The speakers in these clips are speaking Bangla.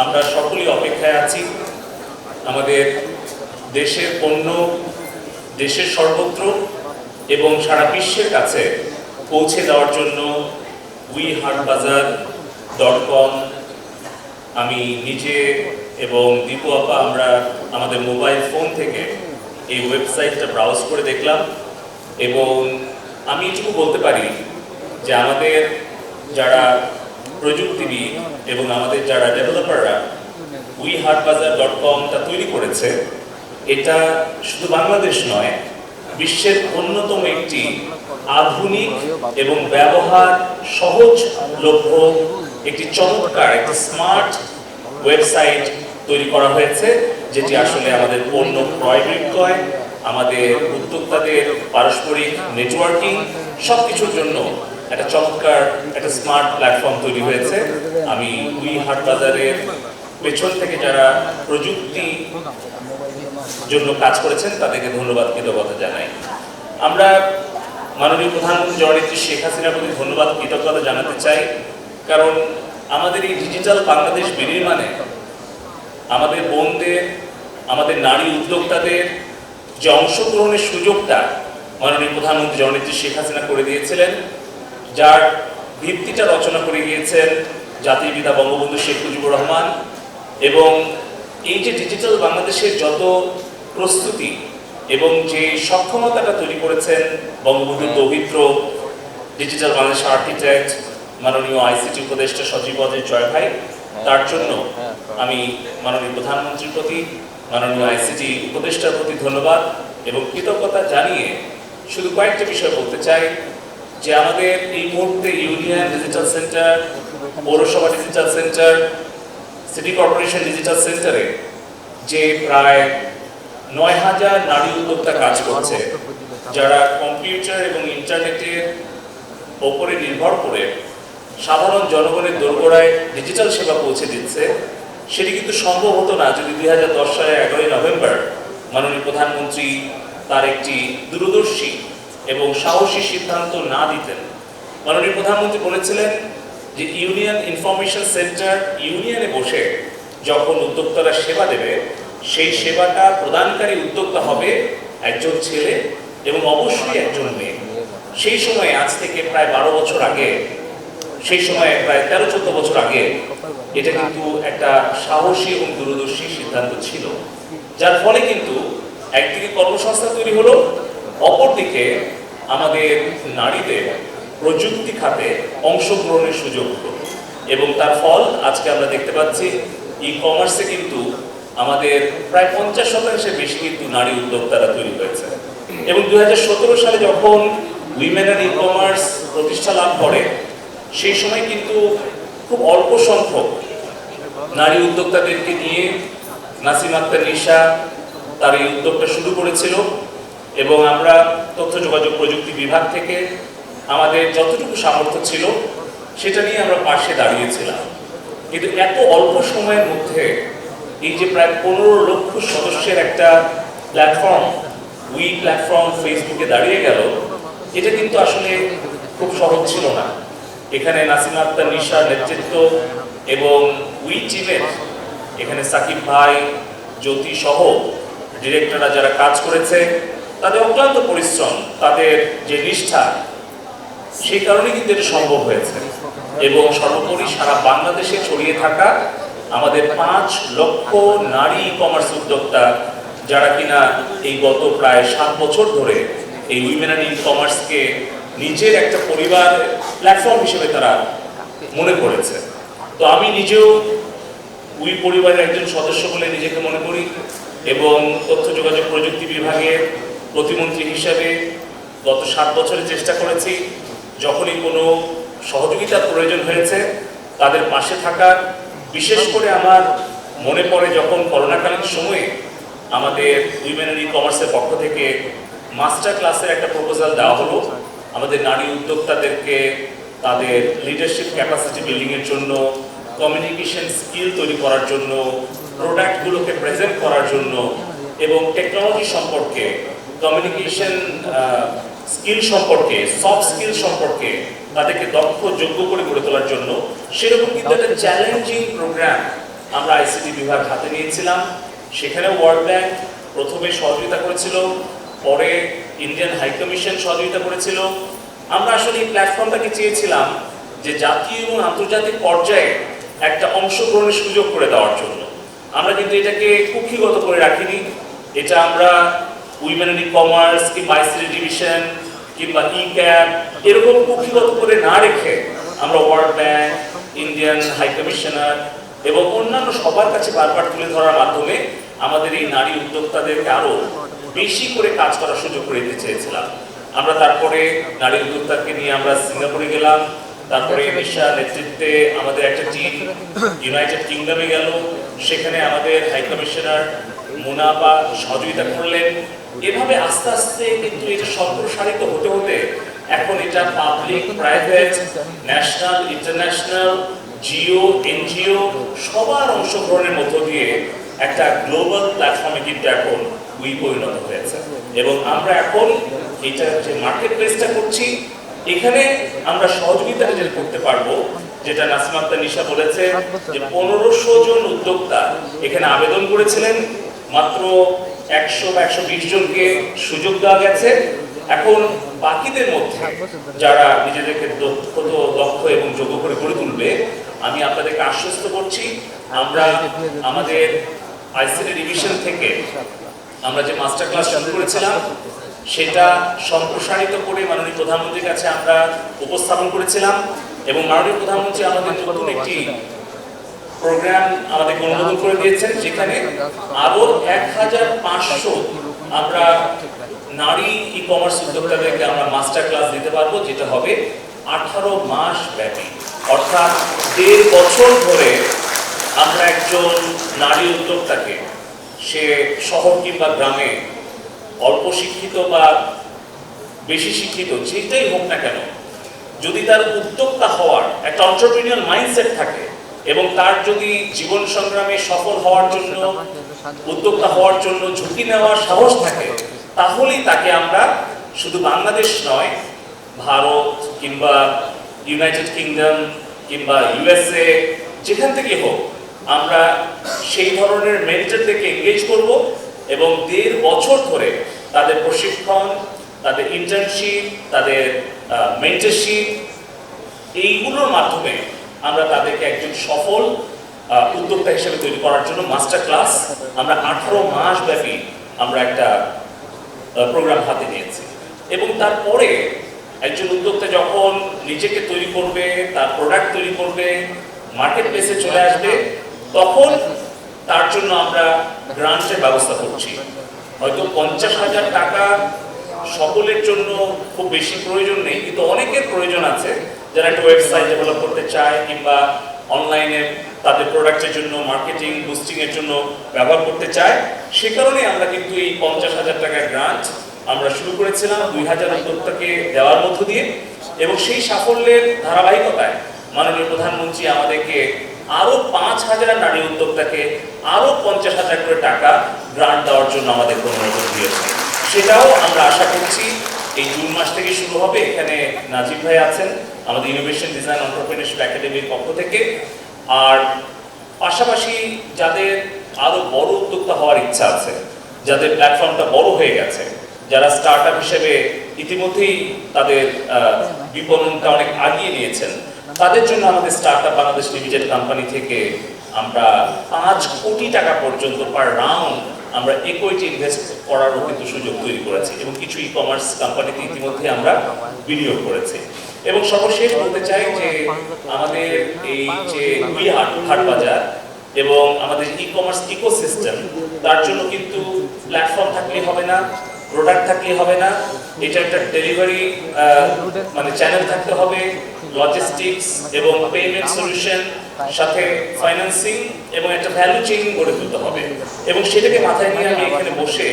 আমরা সকলেই অপেক্ষায় আছি। আমাদের দেশের পণ্য, দেশের সর্বত্র এবং সারা বিশ্বের কাছে পৌঁছে দেওয়ার জন্য উই হাট বাজার ডট কম আমি নিজে এবং দীপু আপা, আমরা আমাদের মোবাইল ফোন থেকে এই ওয়েবসাইটটা ব্রাউজ করে দেখলাম এবং আমি এটুকু বলতে পারি যে আমাদের যারা প্রযুক্তিবিদ এবং আমাদের যারা ডেভেলপাররা ডট কমটা তৈরি করেছে, এটা শুধু বাংলাদেশ নয়, বিশ্বের অন্যতম একটি আধুনিক এবং ব্যবহার সহজলভ্য একটি চমৎকার, একটি স্মার্ট ওয়েবসাইট তৈরি করা হয়েছে, যেটি আসলে আমাদের পণ্য ক্রয় বিক্রয়, আমাদের উদ্যোক্তাদের পারস্পরিক নেটওয়ার্কিং সব কিছুর জন্য একটা চমৎকার, একটা স্মার্ট প্ল্যাটফর্ম তৈরি হয়েছে। আমি উই হাট বাজারের পেছন থেকে যারা প্রযুক্তি জন্য কাজ করেছেন, তাদেরকে ধন্যবাদ কৃতজ্ঞতা জানাই। আমরা মাননীয় প্রধানমন্ত্রী জননেত্রী শেখ হাসিনার প্রতি ধন্যবাদ, কৃতজ্ঞতা জানাতে চাই। কারণ আমাদের এই ডিজিটাল বাংলাদেশ বিনির্মাণে আমাদের বোনদের, আমাদের নারী উদ্যোক্তাদের যে অংশগ্রহণের সুযোগটা মাননীয় প্রধানমন্ত্রী জননেত্রী শেখ হাসিনা করে দিয়েছিলেন যার ভিত্তিটা রচনা করে গিয়েছেন জাতির পিতা বঙ্গবন্ধু শেখ মুজিবুর রহমান এবং এই যে ডিজিটাল বাংলাদেশের যত প্রস্তুতি এবং যে সক্ষমতাটা তৈরি করেছেন বঙ্গবন্ধুর দৌহিত্র ডিজিটাল বাংলাদেশ আর্কিটেক্ট মাননীয় আইসিটি উপদেষ্টা সজীব অজয় জয় ভাই তার জন্য আমি মাননীয় প্রধানমন্ত্রীর প্রতি মাননীয় আইসিটি উপদেষ্টার প্রতি ধন্যবাদ এবং কৃতজ্ঞতা জানিয়ে শুধু কয়েকটা বিষয় বলতে চাই। যে আমাদের এই মুহূর্তে ইউনিয়ন ডিজিটাল সেন্টার, পৌরসভা digital centre, city corporation digital সেন্টারে যে প্রায় নয় হাজার নারী উদ্যোক্তা কাজ করছে, যারা কম্পিউটার এবং ইন্টারনেটের ওপরে নির্ভর করে সাধারণ জনগণের দোরগোড়ায় ডিজিটাল সেবা পৌঁছে দিচ্ছে, সেটি কিন্তু সম্ভব হতো না যদি দুই হাজার দশ সালের এগারোই নভেম্বর মাননীয় প্রধানমন্ত্রী তার একটি দূরদর্শী এবং সাহসী সিদ্ধান্ত না দিতেন। মাননীয় প্রধানমন্ত্রী বলেছিলেন যে ইউনিয়ন ইনফরমেশন সেন্টার ইউনিয়নে বসে যখন উদ্যোক্তারা সেবা দেবে, সেই সেবাটা প্রদানকারী উদ্যোক্তা হবে একজন ছেলে এবং অবশ্যই একজন মেয়ে। সেই সময় আজ থেকে প্রায় বারো বছর আগে, সেই সময় প্রায় তেরো চোদ্দ বছর আগে এটা কিন্তু একটা সাহসী এবং দূরদর্শী সিদ্ধান্ত ছিল। যার ফলে কিন্তু একদিকে কর্মসংস্থান তৈরি হলো অপরদিকে আমাদের নারীদের প্রযুক্তি খাতে অংশগ্রহণের সুযোগ এবং তার ফল আজকে আমরা দেখতে পাচ্ছি ই কমার্সে কিন্তু আমাদের প্রায় পঞ্চাশ শতাংশের বেশি কিন্তু নারী উদ্যোক্তারা তৈরি হয়েছে। এবং দু হাজার সতেরো সালে যখন উইমেন অ্যান্ড ই কমার্স প্রতিষ্ঠা লাভ করে, সেই সময় কিন্তু খুব অল্প সংখ্যক নারী উদ্যোক্তাদেরকে নিয়ে নাসিম আক্তার নিশা তার এই উদ্যোগটা শুরু করেছিল। এবং আমরা তথ্য যোগাযোগ প্রযুক্তি বিভাগ থেকে আমাদের যতটুকু সামর্থ্য ছিল, সেটা নিয়ে আমরা পাশে দাঁড়িয়েছিলাম। কিন্তু এত অল্প সময়ের মধ্যে এই যে প্রায় পনেরো লক্ষ সদস্যের একটা প্ল্যাটফর্ম উই প্ল্যাটফর্ম ফেসবুকে দাঁড়িয়ে গেল, এটা কিন্তু আসলে খুব সহজ ছিল না। এখানে নাসিমা আক্তার নিশার নেতৃত্ব এবং উই টিমের এখানে সাকিব ভাই, জ্যোতি সহ ডিরেক্টররা যারা কাজ করেছে তাদের অক্লান্ত পরিশ্রম, তাদের যে নিষ্ঠা, সেই কারণে কিন্তু এটা সম্ভব হয়েছে। এবং সর্বোপরি সারা বাংলাদেশে ছড়িয়ে থাকা আমাদের পাঁচ লক্ষ নারী ই কমার্স উদ্যোক্তা, যারা কিনা এই গত প্রায় সাত বছর ধরে এই উইমেন অ্যান্ড ই কমার্সকে নিজের একটা পরিবার প্ল্যাটফর্ম হিসেবে তারা মনে করেছে। তো আমি নিজেও উই পরিবারের একজন সদস্য বলে নিজেকে মনে করি এবং তথ্য যোগাযোগ প্রযুক্তি বিভাগের প্রতিমন্ত্রী হিসাবে গত সাত বছরে চেষ্টা করেছি, যখনই কোনো সহযোগিতার প্রয়োজন হয়েছে, তাদের পাশে থাকার। বিশেষ করে আমার মনে পড়ে যখন করোনাকালীন সময়ে আমাদের উইমেন ই কমার্সের পক্ষ থেকে মাস্টার ক্লাসের একটা প্রপোজাল দেওয়া হলো। আমাদের নারী উদ্যোক্তাদেরকে তাদের লিডারশিপ ক্যাপাসিটি বিল্ডিংয়ের জন্য কমিউনিকেশন স্কিল তৈরি করার জন্য প্রোডাক্টগুলোকে প্রেজেন্ট করার জন্য এবং টেকনোলজি সম্পর্কে কমিউনিকেশন স্কিল সম্পর্কে সফট স্কিল সম্পর্কে তাদেরকে দক্ষ, যোগ্য করে গড়ে তোলার জন্য সেরকম কিন্তু একটা চ্যালেঞ্জিং প্রোগ্রাম আমরা আইসিটি বিভাগ হাতে নিয়েছিলাম। সেখানে ওয়ার্ল্ড ব্যাংক প্রথমে সহযোগিতা করেছিল, পরে ইন্ডিয়ান হাই কমিশন সহযোগিতা করেছিল। আমরা আসলে এই প্ল্যাটফর্মটাকে চেয়েছিলাম যে জাতীয় এবং আন্তর্জাতিক পর্যায়ে একটা অংশগ্রহণের সুযোগ করে দেওয়ার জন্য। আমরা কিন্তু এটাকে কুক্ষিগত করে রাখিনি। এটা আমরা উইমেন ইন কমার্স কিংবা আইসিটি ডিভিশন কিংবা ই ক্যাব এরকম কুক্ষিগত করে না রেখে আমরা World Bank Indian high commissioner এবং অন্যান্য সবার কাছে বারবার তুলে ধরার মাধ্যমে আমাদের এই নারী উদ্যোক্তাদেরকে আরও বেশি করে কাজ করার সুযোগ করে দিতে চেয়েছিলাম। আমরা তারপরে নারী উদ্যোক্তাকে নিয়ে আমরা সিঙ্গাপুরে গেলাম, তারপরে নিশা নেতৃত্বে আমাদের একটা টিম ইউনাইটেড কিংডমে গেল, সেখানে আমাদের হাই কমিশনার মুনাফা সহযোগিতা করলেন। এভাবে আস্তে আস্তে কিন্তু এটা সম্প্রসারিত হতে হতে এখন এটা public private national international GO NGO সবার অংশগ্রহণের মধ্য দিয়ে একটা গ্লোবাল প্ল্যাটফর্মে কিন্তু এখন উই পরিণত হয়েছে। এবং আমরা এখন এটা যে মার্কেট প্লেসটা করছি, এখানে আমরা সহযোগিতাটা যেটা করতে পারব, যেটা নাসিমা নিশা বলেছে যে পনেরোশো জন উদ্যোক্তা এখানে আবেদন করেছিলেন। মাত্র একশো বা একশো বিশ জনকে সুযোগ দেওয়া গেছে। এখন বাকিদের মধ্যে যারা নিজেদেরকে দক্ষ দক্ষ এবং যোগ্য করে গড়ে তুলবে, আমি আপনাদেরকে আশ্বস্ত করছি, আমরা আমাদের আইসিটি ডিভিশন থেকে আমরা যে মাস্টার ক্লাস শুরু করেছিলাম, সেটা সম্প্রসারিত করে মাননীয় প্রধানমন্ত্রীর কাছে আমরা উপস্থাপন করেছিলাম এবং মাননীয় প্রধানমন্ত্রী আমাদের নতুন একটি প্রোগ্রাম আমাদেরকে অনুমোদন করে দিয়েছেন যেখানে আরও এক হাজার পাঁচশো আমরা নারী ই কমার্স উদ্যোক্তাদেরকে আমরা মাস্টার ক্লাস দিতে পারব, যেটা হবে আঠারো মাস ব্যাপী। অর্থাৎ দেড় বছর ধরে আমরা একজন নারী উদ্যোক্তাকে, সে শহর কিংবা গ্রামে অল্প শিক্ষিত বা বেশি শিক্ষিত, যেটাই হোক না কেন, যদি তার উদ্যোক্তা হওয়ার একটা অন্টারপ্রিনিয়ার মাইন্ডসেট থাকে এবং তার যদি জীবন সংগ্রামে সফল হওয়ার জন্য, উদ্যোক্তা হওয়ার জন্য ঝুঁকি নেওয়ার সাহস থাকে, তাহলেই তাকে আমরা শুধু বাংলাদেশ নয়, ভারত কিংবা ইউনাইটেড কিংডম কিংবা ইউএসএ, যেখান থেকে হোক, আমরা সেই ধরনের মেন্টরদেরকে এঙ্গেজ করব এবং দেড় বছর ধরে তাদের প্রশিক্ষণ, তাদের ইন্টার্নশিপ তাদের মেন্টারশিপ এইগুলোর মাধ্যমে আমরা তাদেরকে একজন সফল উদ্যোক্তা হিসেবে তৈরি করার জন্য মাস্টার ক্লাস আমরা আঠারো মাস ব্যাপী আমরা একটা প্রোগ্রাম হাতে নিয়েছি। এবং তারপরে একজন উদ্যোক্তা যখন নিজেকে তৈরি করবে, তার প্রোডাক্ট তৈরি করবে মার্কেট প্লেসে চলে আসবে, তখন তার জন্য আমরা গ্রান্টের ব্যবস্থা করছি। হয়তো পঞ্চাশ হাজার টাকা সকলের জন্য খুব বেশি প্রয়োজন নেই, কিন্তু অনেকের প্রয়োজন আছে। যারা একটা ওয়েবসাইট ডেভেলপ করতে চায় কিংবা অনলাইনে তাদের প্রোডাক্টের জন্য মার্কেটিং বুস্টিং এর জন্য ব্যবহার করতে চায়, সে কারণে আমরা কিন্তু এই পঞ্চাশ হাজার টাকার গ্রান্ট আমরা শুরু করেছিলাম দুই হাজার উদ্যোক্তাকে দেওয়ার মধ্য দিয়ে। এবং সেই সাফল্যের ধারাবাহিকতায় মাননীয় প্রধানমন্ত্রী আমাদেরকে আরও পাঁচ হাজার নারী উদ্যোক্তাকে আরও পঞ্চাশ হাজার করে টাকা গ্রান্ট দেওয়ার জন্য আমাদের অনুমোদন দিয়েছে সেটাও আমরা আশা করছি এই জুন মাস থেকে শুরু হবে। এখানে নাজিব ভাই আছেন। আমাদের ইনোভেশন ডিজাইন অন্টারপ্রিনারশিপ একাডেমির পক্ষ থেকে। আর পাশাপাশি যাদের আরও বড় উদ্যোক্তা হওয়ার ইচ্ছা আছে, যাদের প্ল্যাটফর্মটা বড় হয়ে গেছে, যারা স্টার্ট আপ হিসেবে ইতিমধ্যেই তাদের বিপণনটা অনেক আগিয়ে নিয়েছেন, তাদের জন্য আমাদের start up Bangladesh limited company থেকে আমরা পাঁচ কোটি টাকা পর্যন্ত পার রাউন্ড আমরা ইকুইটি ইনভেস্ট করারও কিন্তু সুযোগ তৈরি করেছি এবং কিছু ই কমার্স কোম্পানিতে ইতিমধ্যে আমরা বিনিয়োগ করেছি। এবং সর্বশেষ বলতে চাই যে আমাদের এই যে উই হাট হাট বাজার এবং আমাদের ই কমার্স ইকোসিস্টেম তার জন্য কিন্তু প্ল্যাটফর্ম থাকলেই হবে না প্রোডাক্ট থাকলে হবে না, এটা একটা ডেলিভারি মানে চ্যানেল থাকতে হবে লজিস্টিক্স এবং পেমেন্ট সলিউশন সাথে ফাইন্যান্সিং এবং একটা ভ্যালু চেইন গড়ে তুলতে হবে। এবং সেটাকে মাথায় নিয়ে আমি এখানে বসে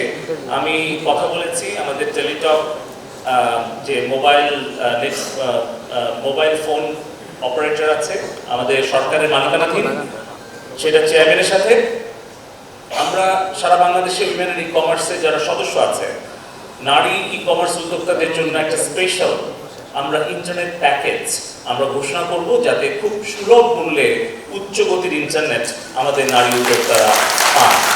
আমি কথা বলেছি আমাদের টেলিটক যে মোবাইল মোবাইল ফোন অপারেটর আছে আমাদের সরকারের মালিকানাধীন, সেটা চেয়ারম্যানের সাথে। আমরা সারা বাংলাদেশে উইমেন ই কমার্সে যারা সদস্য আছে, নারী ই কমার্স উদ্যোক্তাদের জন্য একটা স্পেশাল আমরা ইন্টারনেট প্যাকেজ আমরা ঘোষণা করব, যাতে খুব সুলভ মূল্যে উচ্চ গতির ইন্টারনেট আমাদের নারী উদ্যোক্তারা পান।